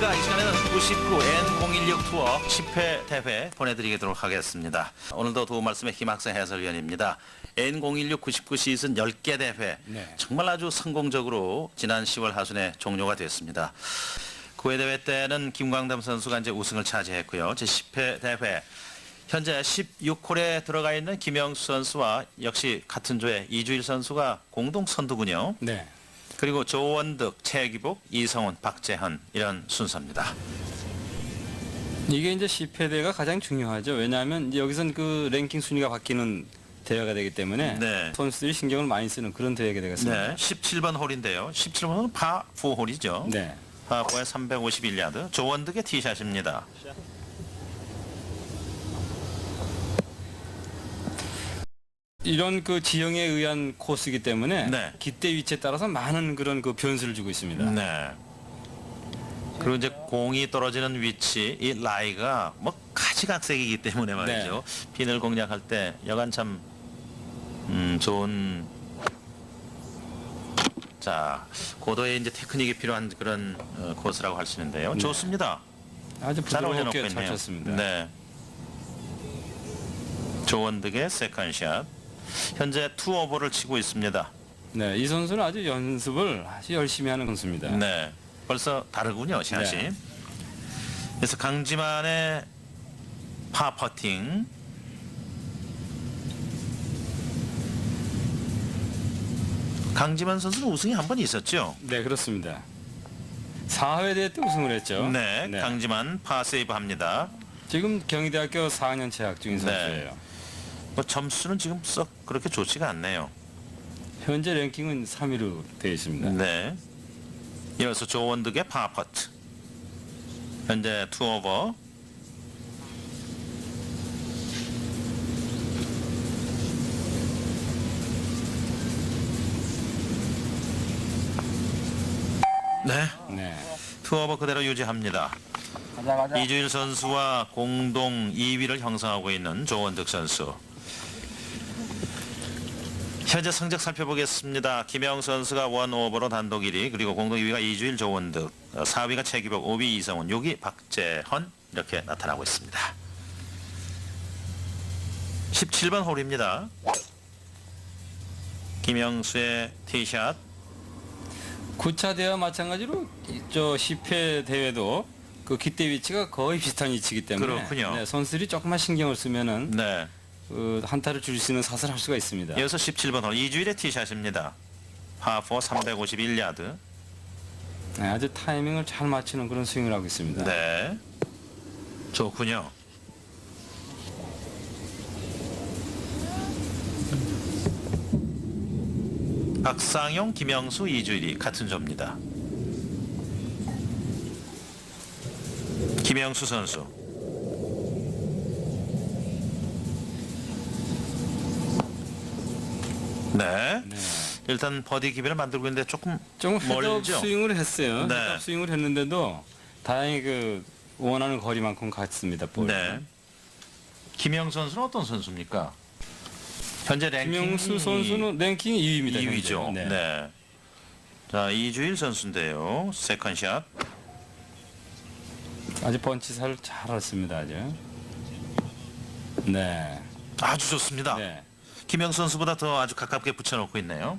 안녕하십니까. 이 시간에는 99N016 투어 10회 대회 보내드리도록 하겠습니다. 오늘도 도움 말씀의 김학생 해설위원입니다. N016 99 시즌 10개 대회 네. 정말 아주 성공적으로 지난 10월 하순에 종료가 됐습니다. 9회 대회 때는 김광담 선수가 이제 우승을 차지했고요. 제 10회 대회 현재 16홀에 들어가 있는 김영수 선수와 역시 같은 조의 이주일 선수가 공동 선두군요. 네. 그리고 조원득, 최기복, 이성훈, 박재현 이런 순서입니다. 이게 이제 10회대가 가장 중요하죠. 왜냐하면 이제 여기선 그 랭킹 순위가 바뀌는 대회가 되기 때문에 네. 선수들이 신경을 많이 쓰는 그런 대회가 되겠습니다. 네, 17번 홀인데요. 17번은 파 4홀이죠. 네. 파 4에 351야드. 조원득의 티샷입니다. 이런 그 지형에 의한 코스이기 때문에 네. 기대 위치에 따라서 많은 그런 그 변수를 주고 있습니다. 네. 그리고 이제 공이 떨어지는 위치, 이 라이가 뭐 가지각색이기 때문에 말이죠. 핀을 공략할 때 여간 참 음, 좋은 자 고도의 이제 테크닉이 필요한 그런 어, 코스라고 할 수 있는데요. 좋습니다. 아주 잘 부드럽게. 쳤습니다. 네. 조원득의 세컨샷. 현재 투오버를 치고 있습니다. 네, 이 선수는 아주 연습을 아주 열심히 하는 선수입니다. 네. 벌써 다르군요, 샷이. 네. 그래서 강지만의 파 퍼팅. 강지만 선수는 우승이 한 번 있었죠. 네, 그렇습니다. 4회 대회 때 우승을 했죠. 네, 강지만 파 세이브 합니다. 지금 경희대학교 4학년 재학 중인 네. 선수예요. 뭐 점수는 지금 썩 그렇게 좋지가 않네요. 현재 랭킹은 3위로 되어 있습니다. 네. 이어서 조원득의 파퍼트. 현재 투오버. 네. 네. 투오버 그대로 유지합니다. 가자 가자. 이주일 선수와 공동 2위를 형성하고 있는 조원득 선수. 현재 성적 살펴보겠습니다. 김영 선수가 원 오버로 단독 1위, 그리고 공동 2위가 이주일 조원득, 4위가 최기복, 5위 이성훈, 6위 박재헌 이렇게 나타나고 있습니다. 17번 홀입니다. 김영수의 티샷. 9차 대회와 마찬가지로 이- 저 10회 대회도 그 기대 위치가 거의 비슷한 위치이기 때문에 그렇군요. 네, 선수들이 조금만 신경을 쓰면은 네. 그 한타를 줄일 수 있는 사슬을 할 수가 있습니다. 이어서 17번 홀 이주일의 티샷입니다. 파4 351야드. 네, 아주 타이밍을 잘 맞추는 그런 스윙을 하고 있습니다. 네. 좋군요. 박상용, 김영수, 이주일이 같은 조입니다. 김영수 선수. 네. 네. 일단 버디 기회를 만들고 있는데 조금 조금 헤드업 멀죠? 스윙을 했어요. 네. 헤드업 스윙을 했는데도 다행히 그 원하는 거리만큼 갔습니다. 볼. 네. 김영 선수는 어떤 선수입니까? 현재 랭킹 김영수 선수는 랭킹 2위입니다. 2위죠. 네. 네. 자 이주일 선수인데요. 세컨샷. 아주 번치살을 잘 했습니다. 아주. 네. 아주 좋습니다. 네. 김영 선수보다 더 아주 가깝게 붙여놓고 있네요.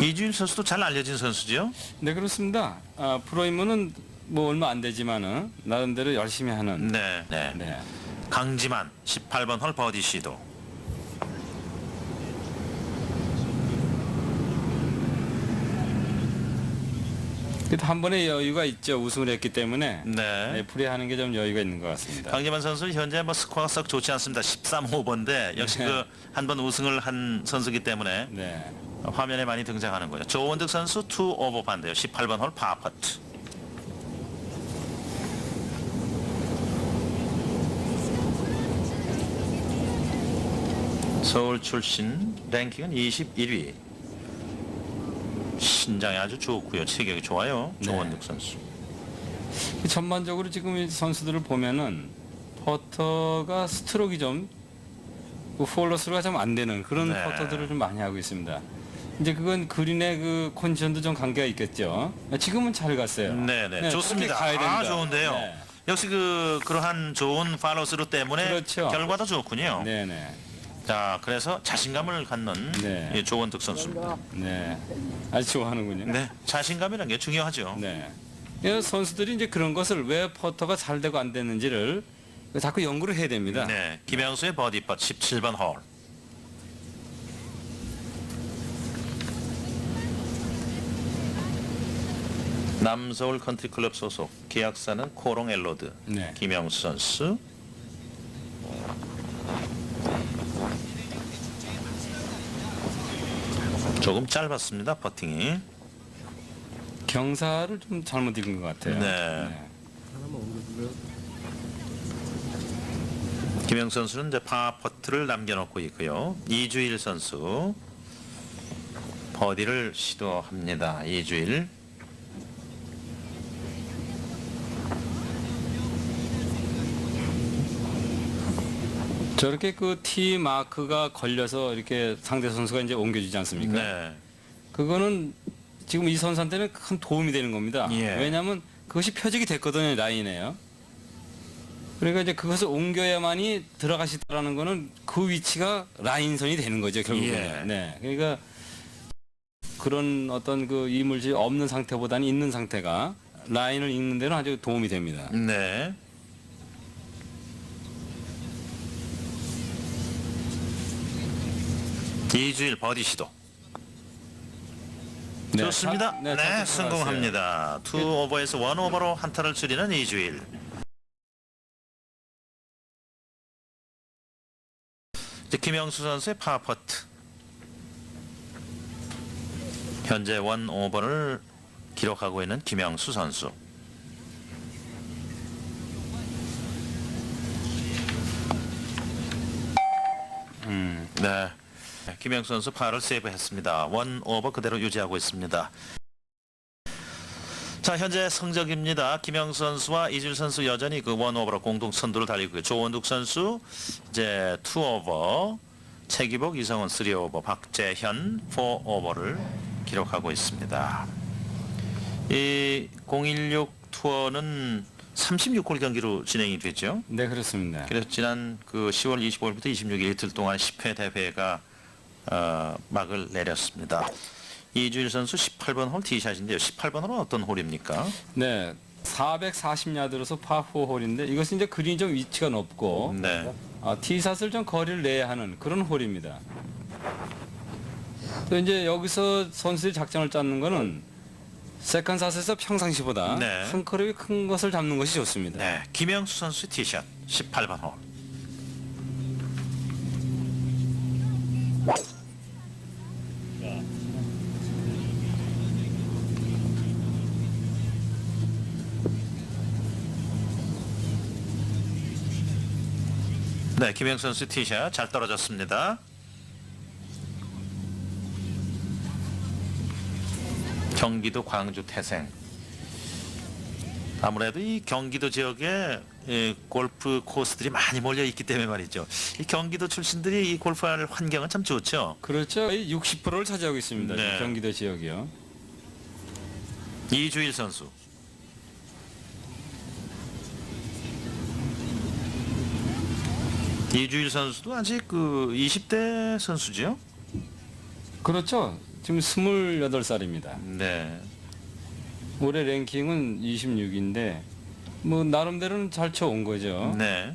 이주일 선수도 잘 알려진 선수죠. 네 그렇습니다. 아, 프로이머는 뭐 얼마 안 되지만은 나름대로 열심히 하는. 네. 네. 네. 강지만 18번 홀 버디 시도. 그래도 한 번의 여유가 있죠. 우승을 했기 때문에 네. 네, 플레이하는 게 좀 여유가 있는 것 같습니다. 강재만 선수 현재 뭐 스코어가 썩 좋지 않습니다. 13호번인데 역시 네. 그한 번 우승을 한 선수기 때문에 네. 화면에 많이 등장하는 거죠. 조원득 선수 투 오버 반대요. 18번 홀 파퍼트. 서울 출신 랭킹은 21위. 신장이 아주 좋고요. 체격이 좋아요. 네. 조원득 선수. 전반적으로 지금 이 선수들을 보면은 퍼터가 스트로크가 좀그 폴로스루가 좀 안 되는 그런 네. 퍼터들을 좀 많이 하고 있습니다. 이제 그건 그린의 그 컨디션도 좀 관계가 있겠죠. 지금은 잘 갔어요. 네네 좋습니다. 그렇게 가야 됩니다. 아 좋은데요. 네. 역시 그 그러한 좋은 팔로스루 때문에 그렇죠. 결과도 좋군요. 네네. 자 그래서 자신감을 갖는 네. 이 조원득 선수입니다. 네. 아주 좋아하는군요. 네 자신감이라는 게 중요하죠. 네. 이 선수들이 이제 그런 것을 왜 퍼터가 잘 되고 안 되는지를 자꾸 연구를 해야 됩니다. 네, 김영수의 버디팟 17번 홀. 남서울 컨트리클럽 소속 계약사는 코롱 엘로드 네. 김영수 선수 조금 짧았습니다 퍼팅이 경사를 좀 잘못 읽은 것 같아요. 네. 김영수 선수는 이제 파 퍼트를 남겨놓고 있고요. 이주일 선수 버디를 시도합니다. 이주일. 저렇게 그 T 마크가 걸려서 이렇게 상대 선수가 이제 옮겨주지 않습니까? 네. 그거는 지금 이 선수한테는 큰 도움이 되는 겁니다. 예. 왜냐하면 그것이 표적이 됐거든요, 라인에요. 그러니까 이제 그것을 옮겨야만이 있다는 거는 그 위치가 라인선이 되는 거죠, 결국에는. 예. 네. 그러니까 그런 어떤 그 이물질이 없는 상태보다는 있는 상태가 라인을 읽는 데는 아주 도움이 됩니다. 네. 이주일 버디 시도. 네, 좋습니다. 잘- 네, 잘 들어갔어요. 성공합니다. 투 오버에서 원 오버로 한타를 줄이는 이주일. 이제 김영수 선수의 파퍼트. 현재 원 오버를 기록하고 있는 김영수 선수. 음, 네. 김영수 선수 파를 세이브했습니다. 원 오버 그대로 유지하고 있습니다. 자 현재 성적입니다. 김영수 선수와 이질 선수 여전히 그 원 오버로 공동 선두를 달리고 있고요. 조원득 선수 이제 투 오버, 최기복, 이성훈 쓰리 오버, 박재현 포 오버를 기록하고 있습니다. 이 016 투어는 36홀 경기로 진행이 됐죠. 네, 그렇습니다. 그래서 지난 그 10월 25일부터 26일 이틀 동안 10회 대회가 어, 막을 내렸습니다. 이주일 선수 18번 홀 티샷인데요. 18번 홀은 어떤 홀입니까? 네. 440야드로서 파4 홀인데 이것은 이제 그린이 좀 위치가 높고 네. 아, 티샷을 좀 거리를 내야 하는 그런 홀입니다. 또 이제 여기서 선수들이 작전을 짜는 거는 세컨샷에서 평상시보다 네. 한 커럽이 큰 것을 잡는 것이 좋습니다. 네. 김영수 선수 티샷 18번 홀. 네, 김영수 선수 티샷 잘 떨어졌습니다. 경기도 광주 태생. 아무래도 이 경기도 지역에 예, 골프 코스들이 많이 몰려 있기 때문에 말이죠. 이 경기도 출신들이 이 골프할 환경은 참 좋죠. 그렇죠. 60%를 차지하고 있습니다. 네. 경기도 지역이요. 이주일 선수. 이주일 선수도 아직 그 20대 선수죠? 그렇죠. 지금 28살입니다. 네. 올해 랭킹은 26인데 뭐 나름대로는 잘 쳐온 거죠. 네.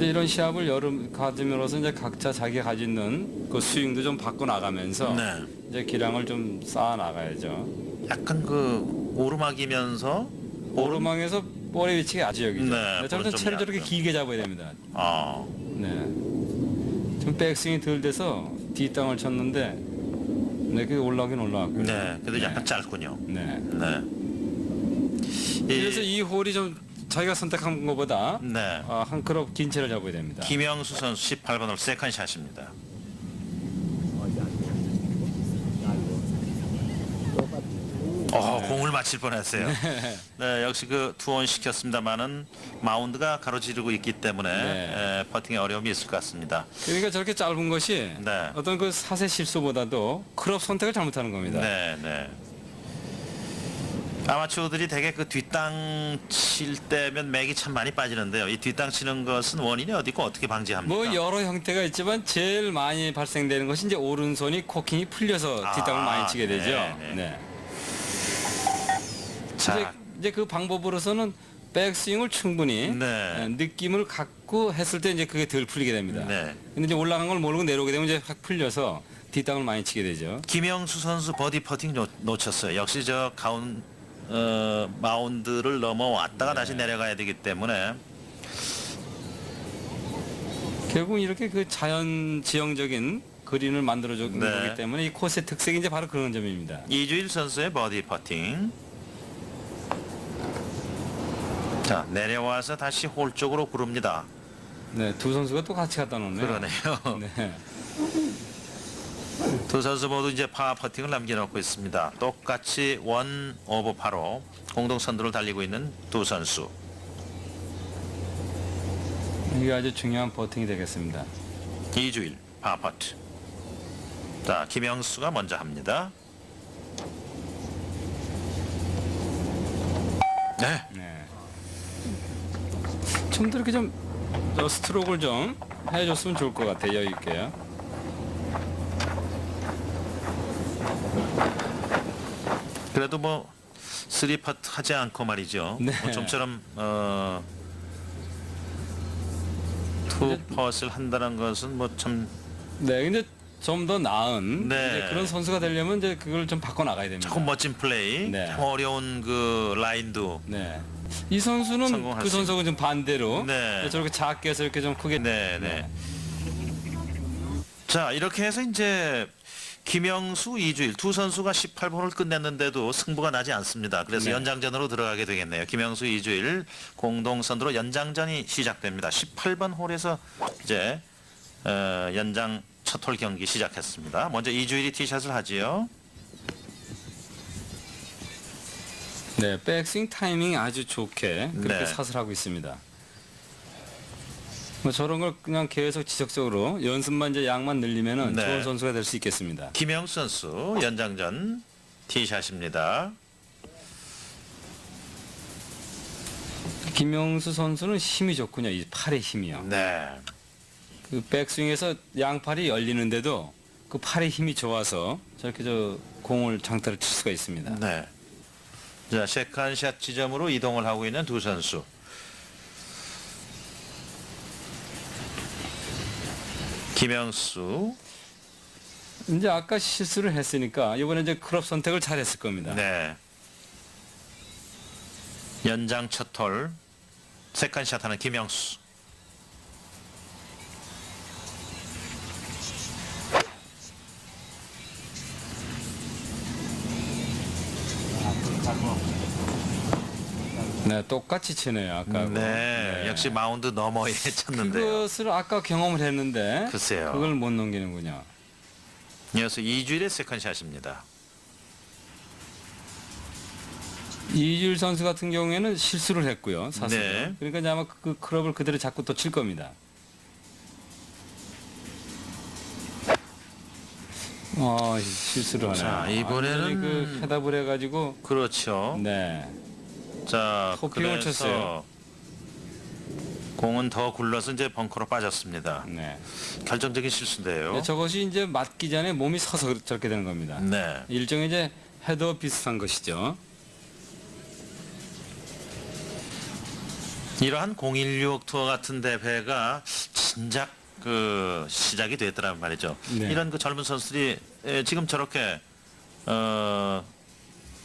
이런 시합을 여름 가짐으로써 이제 각자 자기가 가지고 있는 그 스윙도 좀 바꿔 나가면서 네. 이제 기량을 좀 쌓아 나가야죠. 약간 그 오르막이면서 오르막에서 볼의 위치가 아주 여기죠. 네, 네, 저는 볼은 좀 채를 저렇게 약간. 길게 잡아야 됩니다. 아, 네. 좀 백스윙이 덜 돼서 뒷땅을 쳤는데 네, 그게 올라오긴 올라왔고요. 네. 그래도 약간 짧군요. 네. 네. 그래서 이 홀이 좀 자기가 선택한 것보다 네. 아, 한 클럽 긴 채를 잡아야 됩니다. 김영수 선수 18번 홀 세컨 샷입니다. 어, 공을 맞힐 뻔했어요. 네, 역시 그 투혼 시켰습니다만은 마운드가 가로지르고 있기 때문에 네. 에, 퍼팅에 어려움이 있을 것 같습니다. 그러니까 저렇게 짧은 것이 네. 어떤 그 사세 실수보다도 클럽 선택을 잘못하는 겁니다. 네, 네. 아마추어들이 대개 그 뒷땅 칠 때면 맥이 참 많이 빠지는데요. 이 뒷땅 치는 것은 원인이 어디 있고 어떻게 방지합니까? 뭐 여러 형태가 있지만 제일 많이 발생되는 것이 이제 오른손이 코킹이 풀려서 아, 뒷땅을 많이 치게 되죠. 네, 네. 네. 이제, 자, 이제 그 방법으로서는 백스윙을 충분히 네. 예, 느낌을 갖고 했을 때 이제 그게 덜 풀리게 됩니다. 네. 근데 이제 올라간 걸 모르고 내려오게 되면 이제 확 풀려서 뒷땅을 많이 치게 되죠. 김영수 선수 버디 퍼팅 놓, 놓쳤어요. 역시 저 가운 어, 마운드를 넘어왔다가 다시 내려가야 되기 때문에 결국 이렇게 그 자연 지형적인 그린을 만들어준 네. 거기 때문에 이 코스의 특색이 이제 바로 그런 점입니다. 이주일 선수의 버디 퍼팅. 자 내려와서 다시 홀 쪽으로 구릅니다. 네, 두 선수가 또 같이 갖다 놓네요. 그러네요. 네. 두 선수 모두 이제 파 퍼팅을 남겨놓고 있습니다. 똑같이 원 오버 파로 공동 선두를 달리고 있는 두 선수. 이게 아주 중요한 버팅이 되겠습니다. 이주일 파 퍼트. 자 김영수가 먼저 합니다. 네. 네. 좀더 이렇게 좀저 스트로크를 좀 해줬으면 좋을 것 같아요. 여유 있게요. 그래도 뭐 쓰리 퍼트 하지 않고 말이죠. 네. 뭐 좀처럼 어, 투 퍼트를 한다는 것은 뭐참 네, 근데 좀 더 나은 네. 이제 그런 선수가 되려면 이제 그걸 좀 바꿔 나가야 됩니다. 조금 멋진 플레이, 네. 참 어려운 그 라인도 네. 이 선수는 성공할 그 수 선수가 좀 반대로 네. 저렇게 작게 해서 이렇게 좀 크게 네, 네. 자 이렇게 해서 이제 김영수, 이주일 두 선수가 18번을 끝냈는데도 승부가 나지 않습니다. 그래서 네. 연장전으로 들어가게 되겠네요. 김영수, 이주일 공동 선두로 연장전이 시작됩니다. 18번 홀에서 이제 어, 연장 첫 홀 경기 시작했습니다. 먼저 이주일이 티샷을 하지요. 네, 백스윙 타이밍이 아주 좋게 네. 그렇게 샷을 하고 있습니다. 뭐 저런 걸 그냥 계속 지속적으로 연습만 이제 양만 늘리면은 네. 좋은 선수가 될 수 있겠습니다. 김영수 선수 연장전 티샷입니다. 김영수 선수는 힘이 좋군요. 이 팔의 힘이요. 네. 그 백스윙에서 양팔이 열리는데도 그 팔의 힘이 좋아서 저렇게 저 공을 장타를 칠 수가 있습니다. 네. 자, 세컨샷 지점으로 이동을 하고 있는 두 선수. 김영수. 이제 아까 실수를 했으니까 이번에 이제 클럽 선택을 잘했을 겁니다. 네. 연장 첫 홀. 세컨샷 하는 김영수. 네, 똑같이 치네요. 아까. 네. 역시 마운드 너머에 쳤는데요. 그것을 아까 경험을 했는데 글쎄요. 그걸 못 넘기는군요. 이어서 이주일의 세컨샷입니다. 이줄 선수 같은 경우에는 실수를 했고요. 사실. 네. 그러니까 이제 아마 그 클럽을 그대로 잡고 또 칠 겁니다. 어, 실수를 하네요. 자, 이번에는- 완전히 그 해답을 해가지고 그렇죠. 네. 자, 토핑을 그래서 쳤어요. 공은 더 굴러서 이제 벙커로 빠졌습니다. 네. 결정적인 실수인데요. 네, 저것이 이제 맞기 전에 몸이 서서 저렇게 되는 겁니다. 네. 일종의 이제 헤더 비슷한 것이죠. 이러한 016 투어 같은 대회가 진작 그 시작이 됐더란 말이죠. 네. 이런 그 젊은 선수들이 에, 지금 저렇게 어,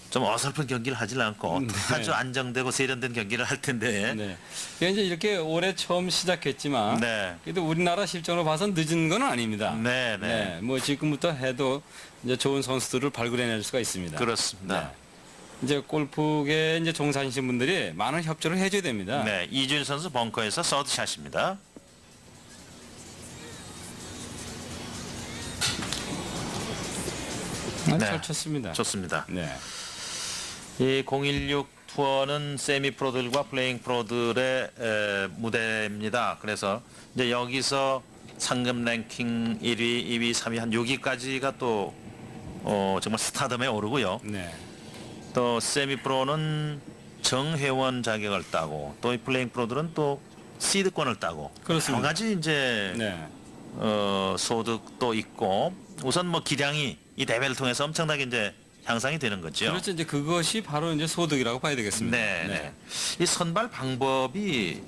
좀 어설픈 경기를 하질 않고 네. 아주 안정되고 세련된 경기를 할 텐데. 네. 이제 이렇게 올해 처음 시작했지만 네. 그래도 우리나라 실정으로 봐선 늦은 건 아닙니다. 네, 네. 뭐 지금부터 해도 이제 좋은 선수들을 발굴해낼 수가 있습니다. 그렇습니다. 네. 이제 골프계 이제 종사하신 분들이 많은 협조를 해줘야 됩니다. 네, 이준 선수 벙커에서 서드샷입니다. 네. 잘 쳤습니다. 좋습니다. 네. 이 016 투어는 세미 프로들과 플레잉 프로들의 에, 무대입니다. 그래서 이제 여기서 상금 랭킹 1위, 2위, 3위 한 6위까지가 또 어, 정말 스타덤에 오르고요. 네. 또 세미 프로는 정회원 자격을 따고 또 이 플레잉 프로들은 또 시드권을 따고 그렇습니다. 여러 가지 이제 네. 어, 소득도 있고 우선 뭐 기량이 이 대회를 통해서 엄청나게 이제 향상이 되는 거죠. 그렇죠. 이제 그것이 바로 이제 소득이라고 봐야 되겠습니다. 네, 네. 이 선발 방법이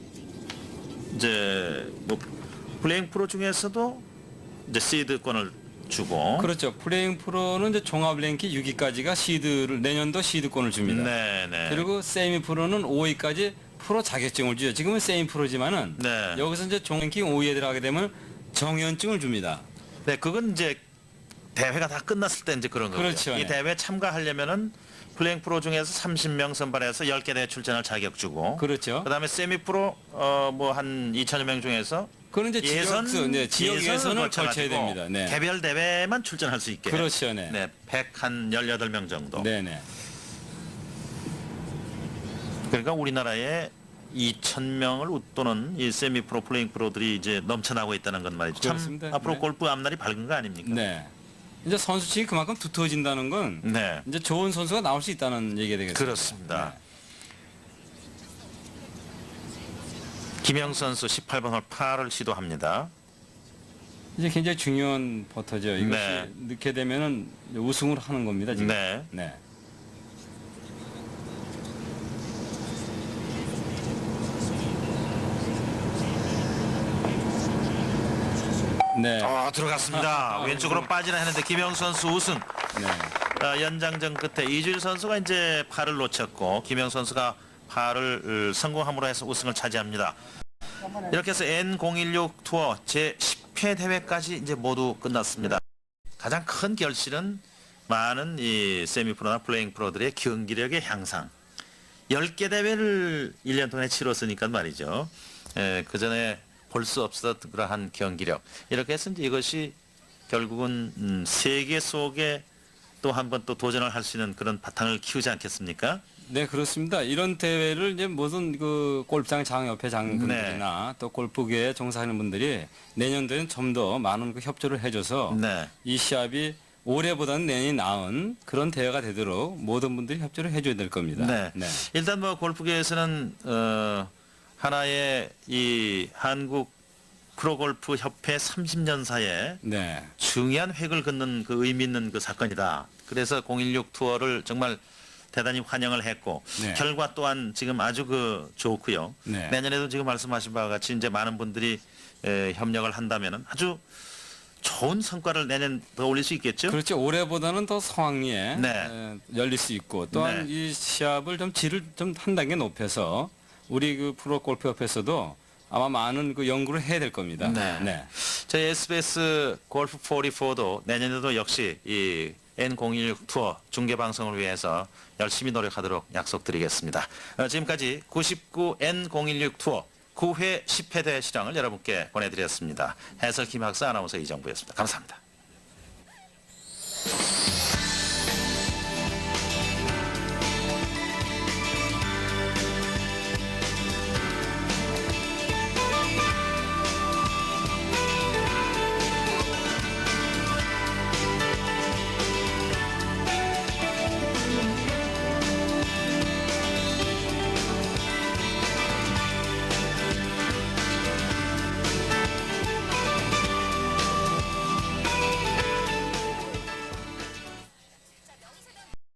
이제 뭐 플레잉 프로 중에서도 이제 시드권을 주고 그렇죠. 플레잉 프로는 이제 종합 랭킹 6위까지가 시드를 내년도 시드권을 줍니다. 네, 네. 그리고 세미 프로는 5위까지 프로 자격증을 주죠. 지금은 세미 프로지만은 네. 여기서 이제 종 랭킹 5위에 들어가게 되면 정연증을 줍니다. 네, 그건 이제 대회가 다 끝났을 때 이제 그런 거고요. 그렇죠, 이 네. 대회 참가하려면은 플레잉 프로 중에서 30명 선발해서 10개 대회 출전할 자격 주고 그렇죠. 그다음에 세미 프로 어뭐 한 2천여 명 중에서 그런 이제 예선 지역 네, 지역 예선을 거쳐가지고 걸쳐야 됩니다. 네. 개별 대회만 출전할 수 있게. 그렇죠. 네. 네, 100한 18명 정도. 네, 네. 그러니까 우리나라에 2,000명을 웃도는 이 세미 프로 플레잉 프로들이 이제 넘쳐나고 있다는 건 말이죠. 참 그렇습니다. 앞으로 네. 골프 앞날이 밝은 거 아닙니까? 네. 이제 선수층이 그만큼 두터워진다는 건 네. 이제 좋은 선수가 나올 수 있다는 얘기가 되겠습니다. 그렇습니다. 김영 선수 18번 홀 8을 시도합니다. 네. 이제 굉장히 중요한 버터죠. 이것이 네. 넣게 되면은 우승을 하는 겁니다. 지금. 네. 네. 네. 어, 들어갔습니다. 아, 왼쪽으로 아, 빠지나 했는데 김영 선수 우승. 네. 어, 연장전 끝에 이주일 선수가 이제 팔을 놓쳤고 김영 선수가 팔을 어, 성공함으로 해서 우승을 차지합니다. 이렇게 해서 N016 투어 제 10회 대회까지 이제 모두 끝났습니다. 가장 큰 결실은 많은 이 세미 프로나 플레잉 프로들의 경기력의 향상. 10개 대회를 1년 동안에 치렀으니까 말이죠. 그 전에 볼 수 없었던 그러한 경기력. 이렇게 해서 이제 이것이 결국은 음, 세계 속에 또 한 번 또 도전을 할 수 있는 그런 바탕을 키우지 않겠습니까? 네, 그렇습니다. 이런 대회를 이제 무슨 그 골프장 장협회 장분들이나 또 골프계에 종사하는 분들이 내년도에는 좀 더 많은 그 협조를 해줘서 네. 이 시합이 올해보다는 내년이 나은 그런 대회가 되도록 모든 분들이 협조를 해줘야 될 겁니다. 네. 일단 뭐 골프계에서는 어, 하나의 이 한국 프로골프 협회 30년사에 네. 중요한 획을 긋는 그 의미 있는 그 사건이다. 그래서 016 투어를 정말 대단히 환영을 했고 네. 결과 또한 지금 아주 그 좋고요. 네. 내년에도 지금 말씀하신 바와 같이 이제 많은 분들이 에, 협력을 한다면은 아주 좋은 성과를 내년 더 올릴 수 있겠죠. 그렇죠. 올해보다는 더 성황리에 네. 에, 열릴 수 있고 또한 네. 이 시합을 좀 질을 좀 한 단계 높여서 우리 그 프로 골프 협회에서도 아마 많은 그 연구를 해야 될 겁니다. 네. 저희 SBS 골프 44도 내년에도 역시 이 N016 투어 중계 방송을 위해서 열심히 노력하도록 약속드리겠습니다. 어, 지금까지 99 N016 투어 9회 10회 대회 실황을 여러분께 보내드렸습니다. 해설 김학사 아나운서 이정부였습니다. 감사합니다.